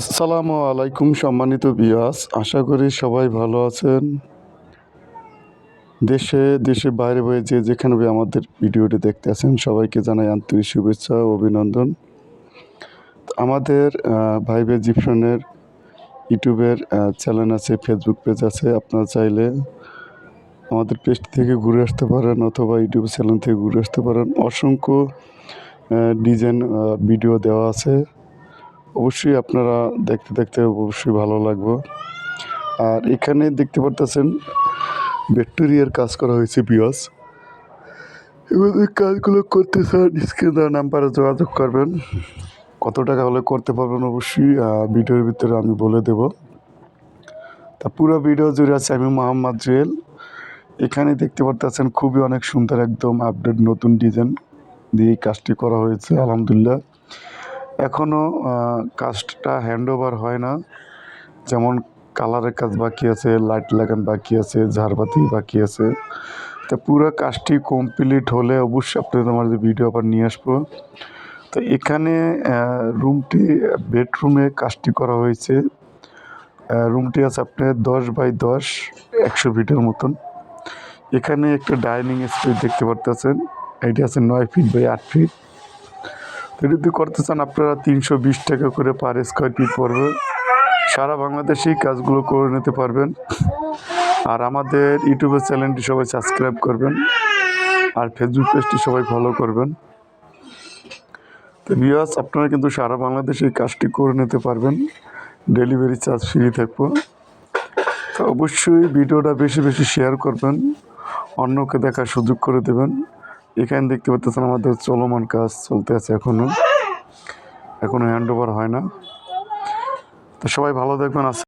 আসসালামু আলাইকুম সম্মানিত বিয়াস আশা করি সবাই ভালো আছেন। দেশে দেশে বাইরে বাইরে যে যেখানে আমাদের ভিডিওটি দেখতে আছেন সবাইকে জানাই আন্তরিক শুভেচ্ছা ও অভিনন্দন। আমাদের আহ, ভাই ভাই জিপসনের ইউটিউবের চ্যানেল আছে ফেসবুক পেজ আছে। আপনারা চাইলে আমাদের পেজ থেকে ঘুরে আসতে পারেন অথবা ইউটিউব চ্যানেল থেকে ঘুরে আসতে পারেন। অসংখ্য ডিজাইন ভিডিও দেওয়া আছে। অবশ্যই আপনারা দেখতে দেখতে অবশ্যই ভালো লাগবে। আর এখানে দেখতে পারতেছেন, ব্যাকটেরিয়ার কাজ করা হয়েছে এবার এই কাজগুলো করতে চান, স্ক্রিন দেওয়া নাম্বারে যোগাযোগ করবেন। কত টাকা হলে করতে পারবেন অবশ্যই ভিডিওর ভিতরে আমি বলে দেব। তা পুরো ভিডিও জুড়ে আছে আমি মোহাম্মদ জুয়েল। এখানে দেখতে পারতেছেন, খুবই অনেক সুন্দর একদম আপডেট নতুন ডিজাইন দিয়ে কাজটি করা হয়েছে, আলহামদুলিল্লাহ। এখনও কাজটা হ্যান্ড ওভার হয় না। যেমন কালারের কাজ বাকি আছে লাইট লাগান বাকি আছে, ঝাড়বাতি বাকি আছে। তো পুরো কাজটি কমপ্লিট হলে অবশ্যই আপনাদের আমাদের ভিডিও আবার নিয়ে আসব। তো এখানে রুমটি বেডরুমে কাজটি করা হয়েছে। রুমটি আছে আপনার দশ বাই দশ, একশো ফিটের মতন। এখানে একটা ডাইনিং স্পেস দেখতে পারতেছেন। এটি আছে নয় ফিট বাই আট ফিট যদি করতে চান আপনারা তিনশো বিশ টাকা করে পার স্কোয়ার ফিট পড়বে। সারা বাংলাদেশেই কাজগুলো করে নিতে পারবেন। আর আমাদের ইউটিউবের চ্যানেলটি সবাই সাবস্ক্রাইব করবেন। আর ফেসবুক পেজটি সবাই ফলো করবেন। তো বিয়াস আপনারা কিন্তু সারা বাংলাদেশে এই কাজটি করে নিতে পারবেন। ডেলিভারি চার্জ ফ্রি থাকব। তো অবশ্যই ভিডিওটা বেশি বেশি শেয়ার করবেন। অন্যকে দেখার সুযোগ করে দেবেন। এখানে দেখতে পাচ্ছেন আমাদের চলমান কাজ চলতে আছে এখনও। এখনও হ্যান্ড ওভার হয় না। তো সবাই ভালো দেখবেন আস